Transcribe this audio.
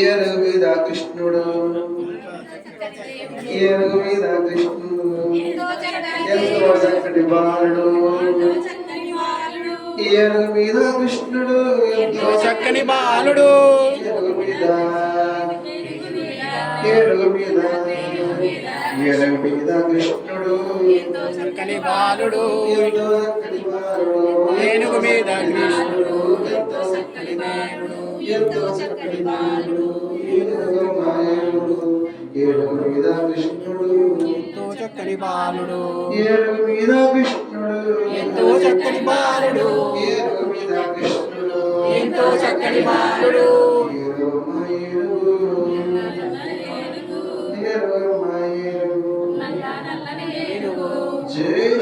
ఏరు మీద కృష్ణుడు ఏరు మీద కృష్ణుడు ఎంతో చక్కటి బాలుడు. ఏరు మీద కృష్ణుడు ఎంతో చక్కని బాలుడు. ఏరు మీద ఏడు మీద ఏడు మీద కృష్ణుడు. చక్కని బాలుడు. ఏనుగు మీద కృష్ణుడు. ఎంతో బాలుడు. ఎంతో చక్కటి బాలుడు. ఏనుగు మాయనుడు. ఏడు మీద కృష్ణుడు. ఎంతో చక్కని బాలుడు. ఏడు మీద కృష్ణుడు. ఎంతో చక్కని బాలుడు జై